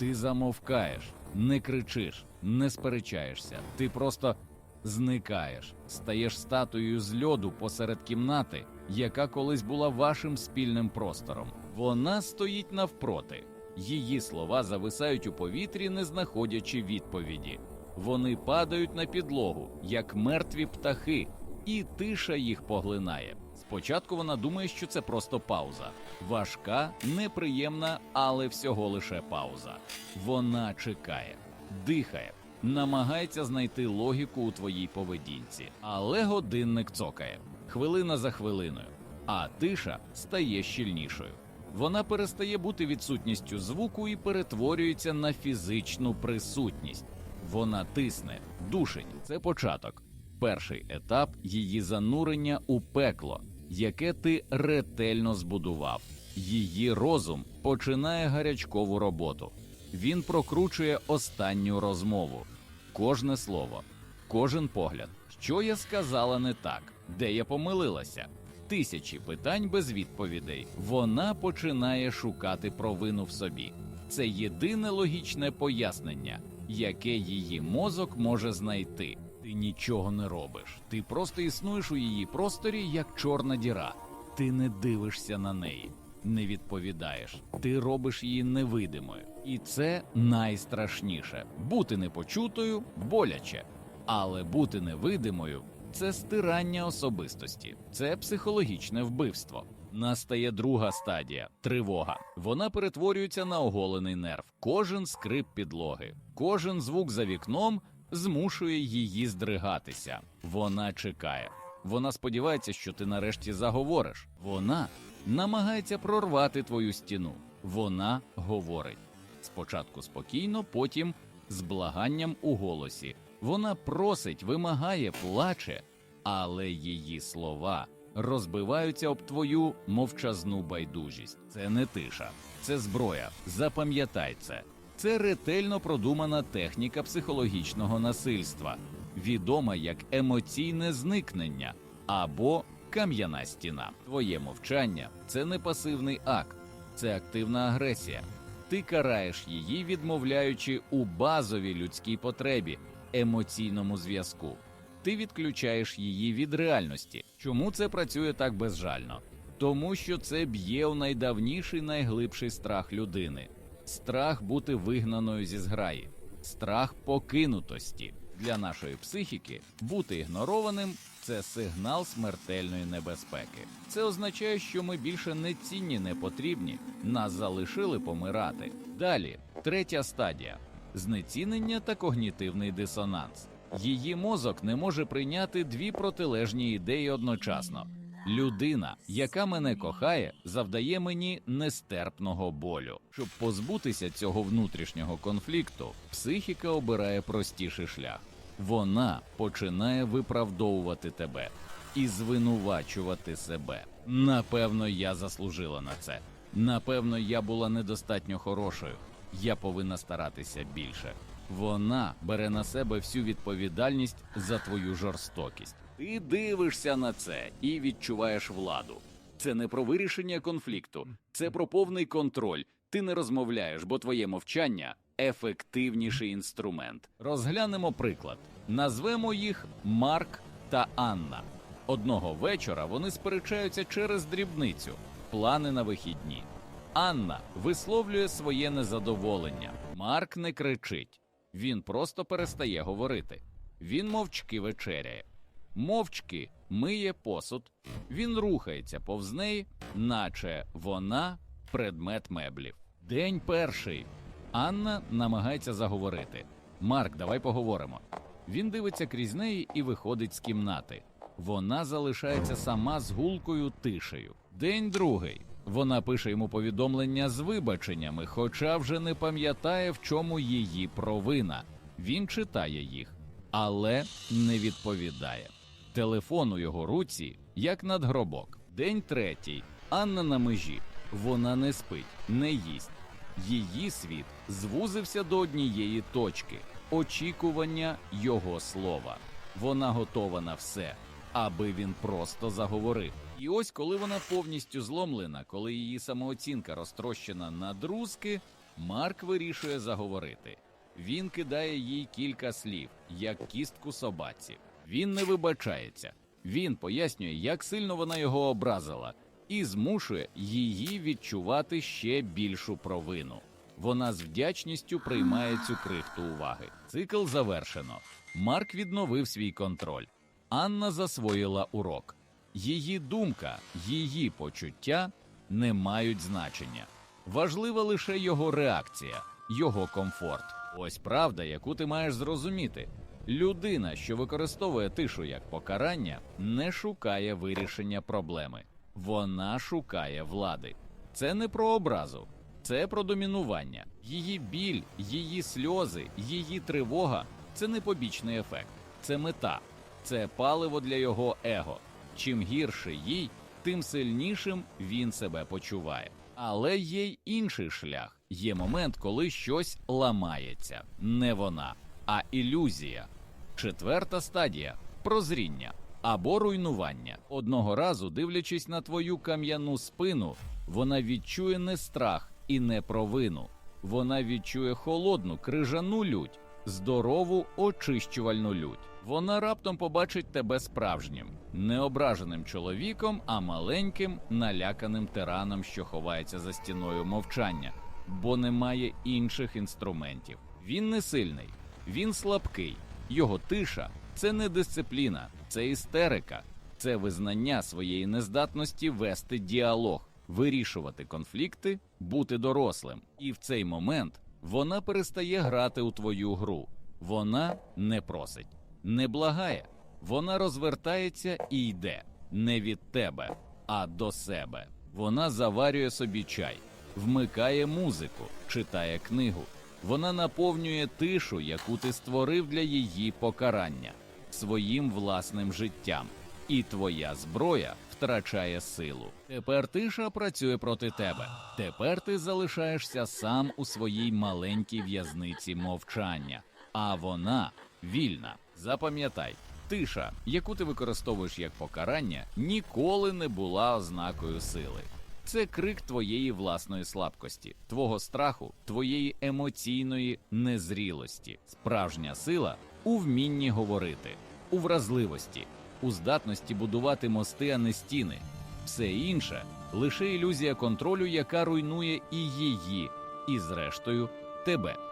Ти замовкаєш, не кричиш, не сперечаєшся. Ти просто зникаєш, стаєш статуєю з льоду посеред кімнати, яка колись була вашим спільним простором. Вона стоїть навпроти. Її слова зависають у повітрі, не знаходячи відповіді. Вони падають на підлогу, як мертві птахи, і тиша їх поглинає. Спочатку вона думає, що це просто пауза. Важка, неприємна, але всього лише пауза. Вона чекає, дихає, намагається знайти логіку у твоїй поведінці, але годинник цокає хвилина за хвилиною, а тиша стає щільнішою. Вона перестає бути відсутністю звуку і перетворюється на фізичну присутність. Вона тисне, душить. Це початок. Перший етап її занурення у пекло, яке ти ретельно збудував. Її розум починає гарячкову роботу. Він прокручує останню розмову, кожне слово, кожен погляд. Що я сказала не так, де я помилилася. Тисячі питань без відповідей. Вона починає шукати провину в собі. Це єдине логічне пояснення, яке її мозок може знайти. Ти нічого не робиш. Ти просто існуєш у її просторі як чорна діра. Ти не дивишся на неї, не відповідаєш. Ти робиш її невидимою. І це найстрашніше бути непочутою боляче, але бути невидимою це стирання особистості, це психологічне вбивство. Настає друга стадія тривога. Вона перетворюється на оголений нерв. Кожен скрип підлоги, кожен звук за вікном змушує її здригатися. Вона чекає. Вона сподівається, що ти нарешті заговориш. Вона намагається прорвати твою стіну. Вона говорить спочатку спокійно, потім з благанням у голосі. Вона просить, вимагає, плаче, але її слова розбиваються об твою мовчазну байдужість. Це не тиша, це зброя. Запам'ятай це. Це ретельно продумана техніка психологічного насильства, відома як емоційне зникнення або кам'яна стіна. Твоє мовчання це не пасивний акт, це активна агресія. Ти караєш її, відмовляючи у базовій людській потребі емоційному зв'язку. Ти відключаєш її від реальності. Чому це працює так безжально? Тому що це б'є у найдавніший, найглибший страх людини страх бути вигнаною зі зграї, страх покинутості. Для нашої психіки бути ігнорованим це сигнал смертельної небезпеки. Це означає, що ми більше не цінні, не потрібні, нас залишили помирати. Далі, третя стадія знецінення та когнітивний дисонанс. Її мозок не може прийняти дві протилежні ідеї одночасно. Людина, яка мене кохає, завдає мені нестерпного болю. Щоб позбутися цього внутрішнього конфлікту, психіка обирає простіший шлях. Вона починає виправдовувати тебе і звинувачувати себе. Напевно, я заслужила на це. Напевно, я була недостатньо хорошою. Я повинна старатися більше. Вона бере на себе всю відповідальність за твою жорстокість. Ти дивишся на це і відчуваєш владу. Це не про вирішення конфлікту, це про повний контроль. Ти не розмовляєш, бо твоє мовчання ефективніший інструмент. Розглянемо приклад. Назвемо їх Марк та Анна. Одного вечора вони сперечаються через дрібницю, плани на вихідні. Анна висловлює своє незадоволення. Марк не кричить. Він просто перестає говорити. Він мовчки вечеряє. Мовчки миє посуд. Він рухається повз неї, наче вона предмет меблів. День перший. Анна намагається заговорити. Марк, давай поговоримо. Він дивиться крізь неї і виходить з кімнати. Вона залишається сама з гулкою тишею. День другий. Вона пише йому повідомлення з вибаченнями, хоча вже не пам'ятає, в чому її провина. Він читає їх, але не відповідає. Телефон у його руці, як надгробок. День третій. Анна на межі. Вона не спить, не їсть. Її світ звузився до однієї точки очікування його слова. Вона готова на все, аби він просто заговорив. І ось, коли вона повністю зломлена, коли її самооцінка розтрощена на друзки, Марк вирішує заговорити. Він кидає їй кілька слів, як кістку собаці. Він не вибачається. Він пояснює, як сильно вона його образила, і змушує її відчувати ще більшу провину. Вона з вдячністю приймає цю крихту уваги. Цикл завершено. Марк відновив свій контроль. Анна засвоїла урок. Її думка, її почуття не мають значення. Важлива лише його реакція, його комфорт. Ось правда, яку ти маєш зрозуміти. Людина, що використовує тишу як покарання, не шукає вирішення проблеми. Вона шукає влади. Це не про образу, це про домінування. Її біль, її сльози, її тривога це не побічний ефект, це мета, це паливо для його его. Чим гірше їй, тим сильнішим він себе почуває. Але є й інший шлях. Є момент, коли щось ламається. Не вона, а ілюзія. Четверта стадія прозріння або руйнування. Одного разу, дивлячись на твою кам'яну спину, вона відчує не страх і не провину. Вона відчує холодну крижану лють, здорову очищувальну лють. Вона раптом побачить тебе справжнім, не ображеним чоловіком, а маленьким, наляканим тираном, що ховається за стіною мовчання, бо немає інших інструментів. Він не сильний, він слабкий. Його тиша це не дисципліна, це істерика, це визнання своєї нездатності вести діалог, вирішувати конфлікти, бути дорослим. І в цей момент вона перестає грати у твою гру. Вона не просить, не благає. Вона розвертається і йде не від тебе, а до себе. Вона заварює собі чай, вмикає музику, читає книгу. Вона наповнює тишу, яку ти створив для її покарання, своїм власним життям, і твоя зброя втрачає силу. Тепер тиша працює проти тебе. Тепер ти залишаєшся сам у своїй маленькій в'язниці мовчання, а вона вільна. Запам'ятай, тиша, яку ти використовуєш як покарання, ніколи не була ознакою сили. Це крик твоєї власної слабкості, твого страху, твоєї емоційної незрілості. Справжня сила у вмінні говорити, у вразливості, у здатності будувати мости, а не стіни. Все інше лише ілюзія контролю, яка руйнує і її, і зрештою тебе.